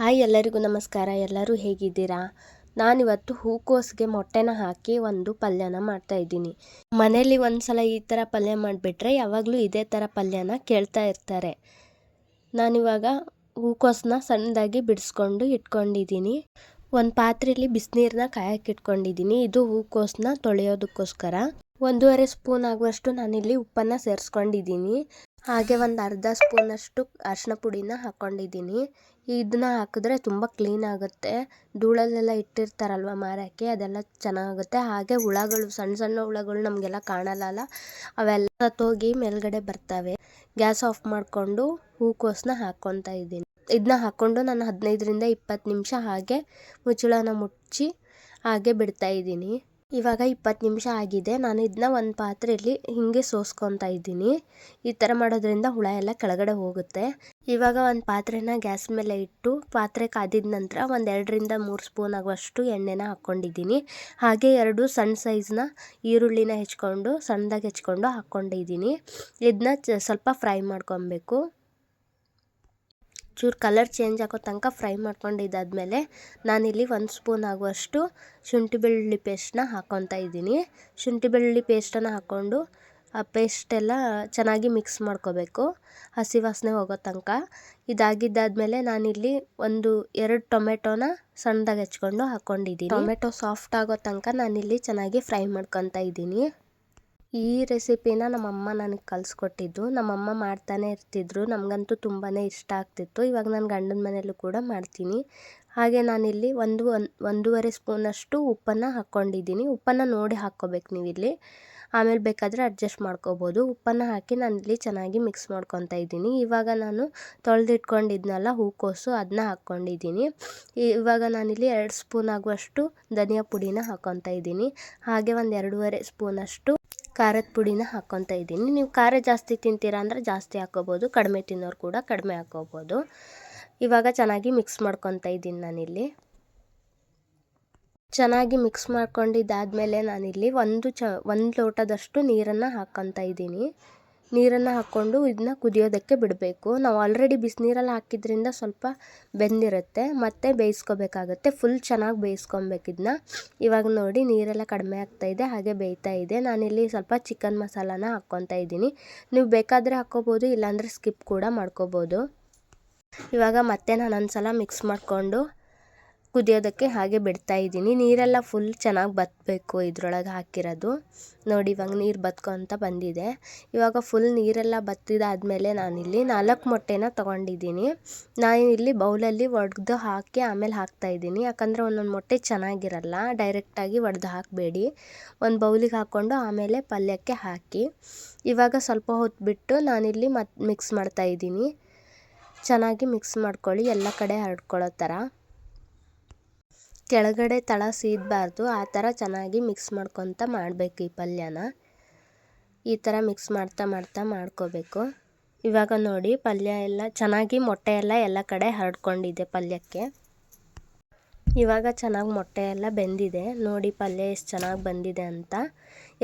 Hi ಎಲ್ಲರಿಗೂ ನಮಸ್ಕಾರ. ಎಲ್ಲರೂ ಹೇಗಿದ್ದೀರಾ? ನಾನಿವತ್ತು ಹೂಕೋಸಿಗೆ ಮೊಟ್ಟೆನ ಹಾಕಿ ಒಂದು ಪಲ್ಯನ ಮಾಡ್ತಾ ಇದ್ದೀನಿ. ಒಂದು ಸಲ ಈ ಥರ ಪಲ್ಯ ಮಾಡಿಬಿಟ್ರೆ ಯಾವಾಗಲೂ ಇದೇ ಥರ ಪಲ್ಯನ ಕೇಳ್ತಾ ಇರ್ತಾರೆ. ನಾನಿವಾಗ ಹೂಕೋಸನ್ನ ಸಣ್ಣದಾಗಿ ಬಿಡಿಸ್ಕೊಂಡು ಇಟ್ಕೊಂಡಿದ್ದೀನಿ. ಒಂದು ಪಾತ್ರೆಯಲ್ಲಿ ಬಿಸಿನೀರನ್ನ ಕಾಯಕ್ಕೆ ಇಟ್ಕೊಂಡಿದ್ದೀನಿ. ಇದು ಹೂಕೋಸನ್ನ ತೊಳೆಯೋದಕ್ಕೋಸ್ಕರ. ಒಂದೂವರೆ ಸ್ಪೂನ್ ಆಗುವಷ್ಟು ನಾನಿಲ್ಲಿ ಉಪ್ಪನ್ನು ಸೇರಿಸ್ಕೊಂಡಿದ್ದೀನಿ. ಹಾಗೆ ಒಂದು ಅರ್ಧ ಸ್ಪೂನಷ್ಟು ಅರಿಶಿನ ಪುಡಿನ ಹಾಕ್ಕೊಂಡಿದ್ದೀನಿ ಇದನ್ನ ಹಾಕಿದ್ರೆ ತುಂಬ ಕ್ಲೀನ್ ಆಗುತ್ತೆ. ಧೂಳಲ್ಲೆಲ್ಲ ಇಟ್ಟಿರ್ತಾರಲ್ವ ಮಾರೋಕ್ಕೆ? ಅದೆಲ್ಲ ಚೆನ್ನಾಗುತ್ತೆ. ಹಾಗೆ ಹುಳಗಳು, ಸಣ್ಣ ಸಣ್ಣ ಹುಳಗಳು ನಮಗೆಲ್ಲ ಕಾಣಲ್ಲ ಅವೆಲ್ಲ ಸತ್ತೋಗಿ ಮೇಲ್ಗಡೆ ಬರ್ತವೆ. ಗ್ಯಾಸ್ ಆಫ್ ಮಾಡಿಕೊಂಡು ಹೂಕೋಸನ್ನ ಹಾಕ್ಕೊತಾ ಇದ್ದೀನಿ. ಇದನ್ನ ಹಾಕ್ಕೊಂಡು ನಾನು ಹದಿನೈದರಿಂದ ಇಪ್ಪತ್ತು ನಿಮಿಷ ಹಾಗೆ ಮುಚ್ಚಳನ ಮುಚ್ಚಿ ಹಾಗೆ ಬಿಡ್ತಾ ಇದ್ದೀನಿ. ಇವಾಗ ಇಪ್ಪತ್ತು ನಿಮಿಷ ಆಗಿದೆ. ನಾನು ಇದನ್ನ ಒಂದು ಪಾತ್ರೆಯಲ್ಲಿ ಹೀಗೆ ಸೋಸ್ಕೊತಾ ಇದ್ದೀನಿ. ಈ ಥರ ಮಾಡೋದ್ರಿಂದ ಹುಳ ಎಲ್ಲ ಕೆಳಗಡೆ ಹೋಗುತ್ತೆ. ಇವಾಗ ಒಂದು ಪಾತ್ರೆನ ಗ್ಯಾಸ್ ಮೇಲೆ ಇಟ್ಟು ಪಾತ್ರೆ ಕಾದಿದ ನಂತರ ಒಂದು ಎರಡರಿಂದ ಮೂರು ಸ್ಪೂನ್ ಆಗುವಷ್ಟು ಎಣ್ಣೆನ ಹಾಕ್ಕೊಂಡಿದ್ದೀನಿ ಹಾಗೆ ಎರಡು ಸಣ್ಣ ಸೈಜ್ನ ಈರುಳ್ಳಿನ ಹೆಚ್ಕೊಂಡು, ಸಣ್ಣದಾಗಿ ಹೆಚ್ಕೊಂಡು ಹಾಕ್ಕೊಂಡಿದ್ದೀನಿ ಇದನ್ನ ಸ್ವಲ್ಪ ಫ್ರೈ ಮಾಡ್ಕೊಬೇಕು. ಚೂರು ಕಲರ್ ಚೇಂಜ್ ಆಗೋ ತನಕ ಫ್ರೈ ಮಾಡ್ಕೊಂಡಿದ್ದಾದಮೇಲೆ ನಾನಿಲ್ಲಿ ಒಂದು ಸ್ಪೂನ್ ಆಗುವಷ್ಟು ಶುಂಠಿ ಬೆಳ್ಳುಳ್ಳಿ ಪೇಸ್ಟನ್ನ ಹಾಕ್ಕೊತಾ ಇದ್ದೀನಿ. ಶುಂಠಿ ಬೆಳ್ಳುಳ್ಳಿ ಪೇಸ್ಟನ್ನು ಹಾಕ್ಕೊಂಡು ಆ ಪೇಸ್ಟೆಲ್ಲ ಚೆನ್ನಾಗಿ ಮಿಕ್ಸ್ ಮಾಡ್ಕೋಬೇಕು ಹಸಿ ವಾಸನೆ ಹೋಗೋ ತನಕ. ಇದಾಗಿದ್ದಾದಮೇಲೆ ನಾನಿಲ್ಲಿ ಒಂದು ಎರಡು ಟೊಮೆಟೊನ ಸಣ್ಣದಾಗಿ ಹೆಚ್ಕೊಂಡು ಹಾಕ್ಕೊಂಡಿದ್ದೀನಿ ಟೊಮೆಟೊ ಸಾಫ್ಟ್ ಆಗೋ ತನಕ ನಾನಿಲ್ಲಿ ಚೆನ್ನಾಗಿ ಫ್ರೈ ಮಾಡ್ಕೊತಾ ಇದ್ದೀನಿ. ಈ ರೆಸಿಪಿನ ನಮ್ಮಮ್ಮ ನನಗೆ ಕಲಿಸ್ಕೊಟ್ಟಿದ್ದು. ನಮ್ಮಮ್ಮ ಮಾಡ್ತಾನೆ ಇರ್ತಿದ್ರು. ನಮಗಂತೂ ತುಂಬಾ ಇಷ್ಟ ಆಗ್ತಿತ್ತು. ಇವಾಗ ನಾನು ಗಂಡನ ಮನೆಯಲ್ಲೂ ಕೂಡ ಮಾಡ್ತೀನಿ. ಹಾಗೆ ನಾನಿಲ್ಲಿ ಒಂದು ಒಂದು ಒಂದೂವರೆ ಸ್ಪೂನಷ್ಟು ಉಪ್ಪನ್ನು ಹಾಕ್ಕೊಂಡಿದ್ದೀನಿ. ಉಪ್ಪನ್ನು ನೋಡಿ ಹಾಕ್ಕೋಬೇಕು ನೀವಿಲ್ಲಿ. ಆಮೇಲೆ ಬೇಕಾದರೆ ಅಡ್ಜಸ್ಟ್ ಮಾಡ್ಕೋಬೋದು. ಉಪ್ಪನ್ನು ಹಾಕಿ ನಾನಿಲ್ಲಿ ಚೆನ್ನಾಗಿ ಮಿಕ್ಸ್ ಮಾಡ್ಕೊತಾ ಇದ್ದೀನಿ. ಇವಾಗ ನಾನು ತೊಳೆದಿಟ್ಕೊಂಡಿದ್ನಲ್ಲ ಹೂಕೋಸು ಅದನ್ನ ಹಾಕ್ಕೊಂಡಿದ್ದೀನಿ. ಇವಾಗ ನಾನಿಲ್ಲಿ ಎರಡು ಸ್ಪೂನ್ ಆಗುವಷ್ಟು ಧನಿಯಾ ಪುಡಿನ ಹಾಕ್ಕೊತಾ ಇದ್ದೀನಿ. ಹಾಗೆ ಒಂದು ಎರಡೂವರೆ ಸ್ಪೂನಷ್ಟು ಖಾರದ ಪುಡಿನ ಹಾಕ್ಕೊತಾ ಇದ್ದೀನಿ. ನೀವು ಖಾರ ಜಾಸ್ತಿ ತಿಂತೀರಾ ಅಂದರೆ ಜಾಸ್ತಿ ಹಾಕ್ಕೋಬೋದು ಕಡಿಮೆ ತಿನ್ನೋರು ಕೂಡ ಕಡಿಮೆ ಹಾಕ್ಕೋಬೋದು ಇವಾಗ ಚೆನ್ನಾಗಿ ಮಿಕ್ಸ್ ಮಾಡ್ಕೊತಾ ಇದ್ದೀನಿ ನಾನಿಲ್ಲಿ. ಚೆನ್ನಾಗಿ ಮಿಕ್ಸ್ ಮಾಡ್ಕೊಂಡಿದ್ದಾದಮೇಲೆ ನಾನಿಲ್ಲಿ ಒಂದು ಚ, ಒಂದು ಲೋಟದಷ್ಟು ನೀರನ್ನು ಹಾಕ್ಕೊತಾ ಇದ್ದೀನಿ. ನೀರನ್ನು ಹಾಕ್ಕೊಂಡು ಇದನ್ನ ಕುದಿಯೋದಕ್ಕೆ ಬಿಡಬೇಕು. ನಾವು ಆಲ್ರೆಡಿ ಬಿಸಿನೀರಲ್ಲಿ ಹಾಕಿದ್ರಿಂದ ಸ್ವಲ್ಪ ಬೆಂದಿರುತ್ತೆ. ಮತ್ತೆ ಬೇಯಿಸ್ಕೋಬೇಕಾಗತ್ತೆ. ಫುಲ್ ಚೆನ್ನಾಗಿ ಬೇಯಿಸ್ಕೊಬೇಕು ಇದನ್ನ ಇವಾಗ ನೋಡಿ ನೀರೆಲ್ಲ ಕಡಿಮೆ ಇದೆ, ಹಾಗೆ ಬೇಯ್ತಾ ಇದೆ. ನಾನಿಲ್ಲಿ ಸ್ವಲ್ಪ ಚಿಕನ್ ಮಸಾಲಾನ ಹಾಕ್ಕೊತಾ ಇದ್ದೀನಿ. ನೀವು ಬೇಕಾದರೆ ಹಾಕ್ಕೋಬೋದು, ಇಲ್ಲಾಂದರೆ ಸ್ಕಿಪ್ ಕೂಡ ಮಾಡ್ಕೋಬೋದು. ಇವಾಗ ಮತ್ತೆ ನಾನು ಒಂದು ಸಲ ಮಿಕ್ಸ್ ಮಾಡಿಕೊಂಡು ಕುದಿಯೋದಕ್ಕೆ ಹಾಗೆ ಬಿಡ್ತಾ ಇದ್ದೀನಿ. ನೀರೆಲ್ಲ ಫುಲ್ ಚೆನ್ನಾಗಿ ಬತ್ತಬೇಕು ಇದ್ರೊಳಗೆ ಹಾಕಿರೋದು. ನೋಡಿ, ಇವಾಗ ನೀರು ಬತ್ಕೊತ ಬಂದಿದೆ. ಇವಾಗ ಫುಲ್ ನೀರೆಲ್ಲ ಬತ್ತಿದಾದಮೇಲೆ ನಾನಿಲ್ಲಿ ನಾಲ್ಕು ಮೊಟ್ಟೆನ ತೊಗೊಂಡಿದ್ದೀನಿ. ನಾನು ಇಲ್ಲಿ ಬೌಲಲ್ಲಿ ಒಡೆದು ಹಾಕಿ ಆಮೇಲೆ ಹಾಕ್ತಾಯಿದ್ದೀನಿ ಯಾಕಂದರೆ ಒಂದೊಂದು ಮೊಟ್ಟೆ ಚೆನ್ನಾಗಿರಲ್ಲ ಡೈರೆಕ್ಟಾಗಿ ಒಡೆದು ಹಾಕಬೇಡಿ. ಒಂದು ಬೌಲಿಗೆ ಹಾಕ್ಕೊಂಡು ಆಮೇಲೆ ಪಲ್ಯಕ್ಕೆ ಹಾಕಿ. ಇವಾಗ ಸ್ವಲ್ಪ ಹೊತ್ತು ಬಿಟ್ಟು ನಾನಿಲ್ಲಿ ಮತ್ತೆ ಮಿಕ್ಸ್ ಮಾಡ್ತಾಯಿದ್ದೀನಿ ಚೆನ್ನಾಗಿ ಮಿಕ್ಸ್ ಮಾಡ್ಕೊಳ್ಳಿ, ಎಲ್ಲ ಕಡೆ ಹರಡ್ಕೊಳ್ಳೋ ಥರ ಕೆಳಗಡೆ ತಳ ಸೀದಬಾರ್ದು, ಆ ಥರ ಚೆನ್ನಾಗಿ ಮಿಕ್ಸ್ ಮಾಡ್ಕೊತ ಮಾಡಬೇಕು ಈ ಪಲ್ಯನ. ಈ ಥರ ಮಿಕ್ಸ್ ಮಾಡ್ತಾ ಮಾಡ್ತಾ ಮಾಡ್ಕೋಬೇಕು. ಇವಾಗ ನೋಡಿ ಪಲ್ಯ ಎಲ್ಲ ಚೆನ್ನಾಗಿ ಮೊಟ್ಟೆ ಎಲ್ಲ ಎಲ್ಲ ಕಡೆ ಹರಡ್ಕೊಂಡಿದೆ ಪಲ್ಯಕ್ಕೆ. ಇವಾಗ ಚೆನ್ನಾಗಿ ಮೊಟ್ಟೆ ಎಲ್ಲ ಬೆಂದಿದೆ. ನೋಡಿ ಪಲ್ಯ ಎಷ್ಟು ಚೆನ್ನಾಗಿ ಬಂದಿದೆ ಅಂತ.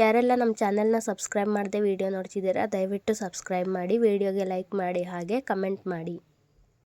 ಯಾರೆಲ್ಲ ನಮ್ಮ ಚಾನೆಲ್ನ ಸಬ್ಸ್ಕ್ರೈಬ್ ಮಾಡದೆ ವೀಡಿಯೋ ನೋಡ್ತಿದ್ದೀರಾ, ದಯವಿಟ್ಟು ಸಬ್ಸ್ಕ್ರೈಬ್ ಮಾಡಿ, ವೀಡಿಯೋಗೆ ಲೈಕ್ ಮಾಡಿ, ಹಾಗೆ ಕಮೆಂಟ್ ಮಾಡಿ.